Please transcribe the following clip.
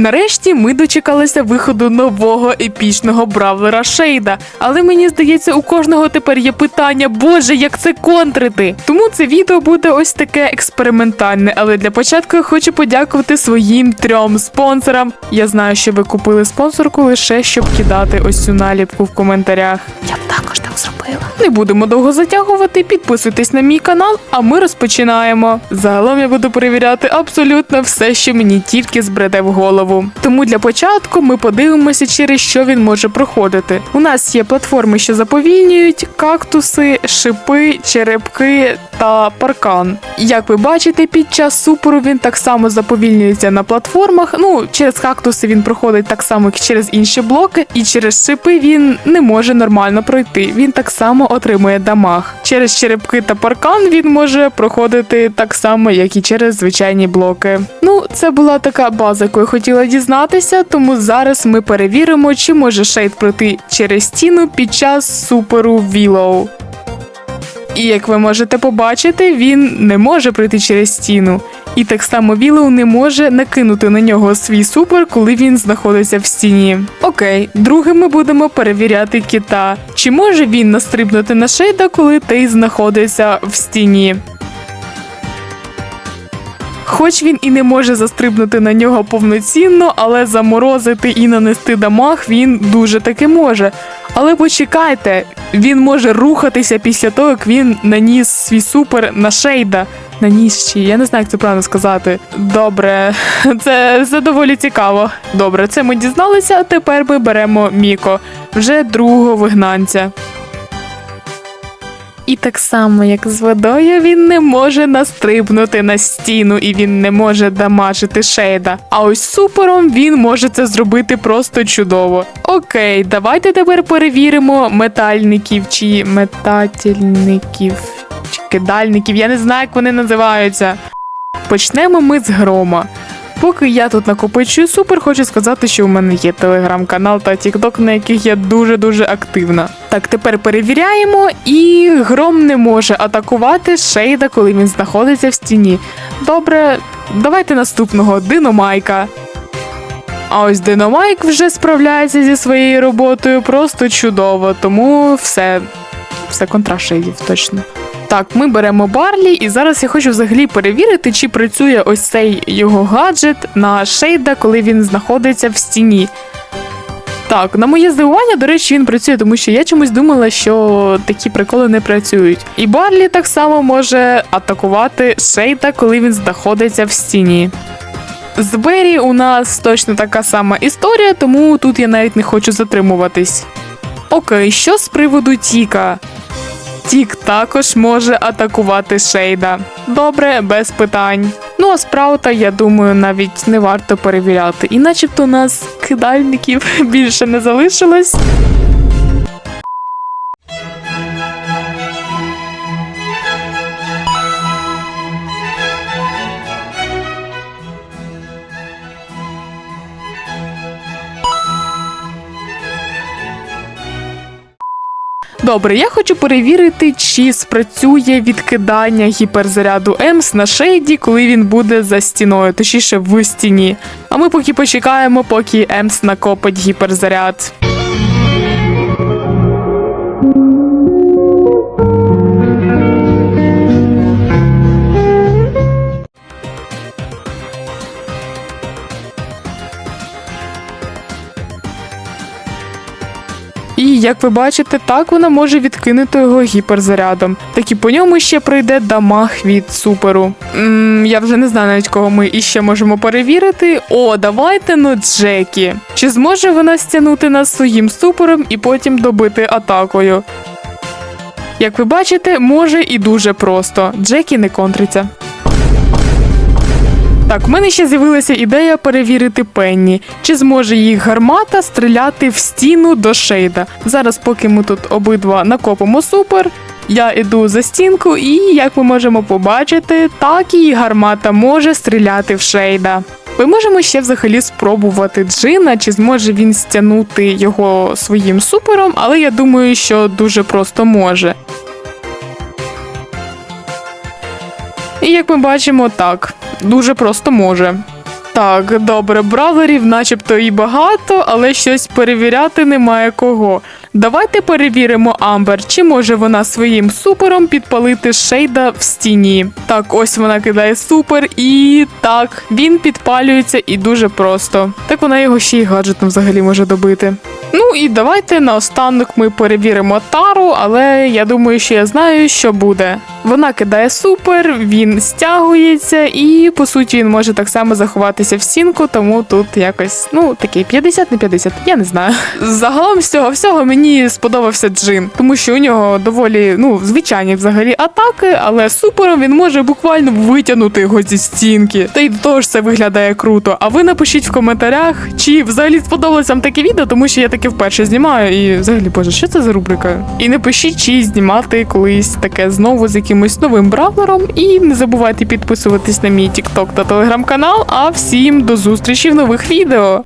Нарешті ми дочекалися виходу нового епічного бравлера Шейда. Але мені здається, у кожного тепер є питання, боже, як це контрити. Тому це відео буде ось таке експериментальне. Але для початку я хочу подякувати своїм трьом спонсорам. Я знаю, що ви купили спонсорку лише щоб кидати ось цю наліпку в коментарях. Я б також так зробила. Не будемо довго затягувати, підписуйтесь на мій канал, а ми розпочинаємо. Загалом я буду перевіряти абсолютно все, що мені тільки збреде в голову. Тому для початку ми подивимося, через що він може проходити. У нас є платформи, що заповільнюють, кактуси, шипи, черепки та паркан. Як ви бачите, під час суперу він так само заповільнюється на платформах. Ну, через кактуси він проходить так само, як через інші блоки, і через шипи він не може нормально пройти. Він так само отримує дамаг. Через черепки та паркан він може проходити так само, як і через звичайні блоки. Ну, це була така база, яку я хотіла дізнатися, тому зараз ми перевіримо, чи може шейд пройти через стіну під час суперу Вілоу. І як ви можете побачити, він не може пройти через стіну. І так само Вілоу не може накинути на нього свій супер, коли він знаходиться в стіні. Окей, другим ми будемо перевіряти кита. Чи може він настрибнути на шейда, коли той знаходиться в стіні? Хоч він і не може застрибнути на нього повноцінно, але заморозити і нанести дамаг він дуже таки може. Але почекайте, він може рухатися після того, як він наніс свій супер на шейда. Наніс чи я не знаю, як це правильно сказати. Добре, це, це доволі цікаво. Добре, це ми дізналися. а Тепер ми беремо Міко, вже другого вигнанця. І так само, як з водою, він не може настрибнути на стіну і він не може дамажити шейда. А ось супером він може це зробити просто чудово. Окей, давайте тепер перевіримо метальників чи метательників чи кидальників. Я не знаю, як вони називаються. Почнемо ми з грома. Поки я тут накопичую супер, хочу сказати, що у мене є телеграм-канал та тікток, на яких я дуже-дуже активна. Так, тепер перевіряємо, і гром не може атакувати шейда, коли він знаходиться в стіні. Добре, давайте наступного диномайка. А ось Диномайк вже справляється зі своєю роботою просто чудово, тому все, все контра шейдів, точно. Так, ми беремо Барлі, і зараз я хочу взагалі перевірити, чи працює ось цей його гаджет на шейда, коли він знаходиться в стіні. Так, на моє здивування, до речі, він працює, тому що я чомусь думала, що такі приколи не працюють. І Барлі так само може атакувати шейда, коли він знаходиться в стіні. З Бері у нас точно така сама історія, тому тут я навіть не хочу затримуватись. Окей, що з приводу Тіка? Тік також може атакувати Шейда. Добре, без питань. Ну а спраута, я думаю, навіть не варто перевіряти. І начебто у нас кидальників більше не залишилось. Добре, я хочу перевірити, чи спрацює відкидання гіперзаряду Емс на шейді, коли він буде за стіною, точніше в стіні. А ми поки почекаємо, поки Емс накопить гіперзаряд. І як ви бачите, так вона може відкинути його гіперзарядом. Так і по ньому ще пройде дамаг від суперу. м я вже не знаю навіть кого ми іще можемо перевірити. О, давайте ну Джекі. Чи зможе вона стягнути нас своїм супером і потім добити атакою? Як ви бачите, може і дуже просто. Джекі не контриться. Так, в мене ще з'явилася ідея перевірити Пенні, чи зможе їх гармата стріляти в стіну до шейда. Зараз, поки ми тут обидва накопимо супер, я іду за стінку, і як ми можемо побачити, так і гармата може стріляти в шейда. Ми можемо ще взагалі спробувати Джина, чи зможе він стягнути його своїм супером, але я думаю, що дуже просто може. І як ми бачимо, так, дуже просто може. Так, добре, бравлерів начебто і багато, але щось перевіряти немає кого. Давайте перевіримо Амбер, чи може вона своїм супером підпалити шейда в стіні. Так, ось вона кидає супер, і так, він підпалюється і дуже просто. Так вона його ще й гаджетом взагалі може добити. Ну і давайте наостанок ми перевіримо тару, але я думаю, що я знаю, що буде. Вона кидає супер, він стягується, і по суті він може так само заховатися в стінку, тому тут якось ну такий 50 на 50, я не знаю. Загалом з цього всього мені сподобався Джин, тому що у нього доволі ну звичайні взагалі атаки, але супером він може буквально витягнути його зі стінки. Та й до того ж це виглядає круто. А ви напишіть в коментарях, чи взагалі сподобалось вам таке відео, тому що я таке вперше знімаю. І взагалі, боже, що це за рубрика? І напишіть, чи знімати колись таке знову з якимось новим бравлером. І не забувайте підписуватись на мій TikTok та телеграм-канал. А всім до зустрічі в нових відео.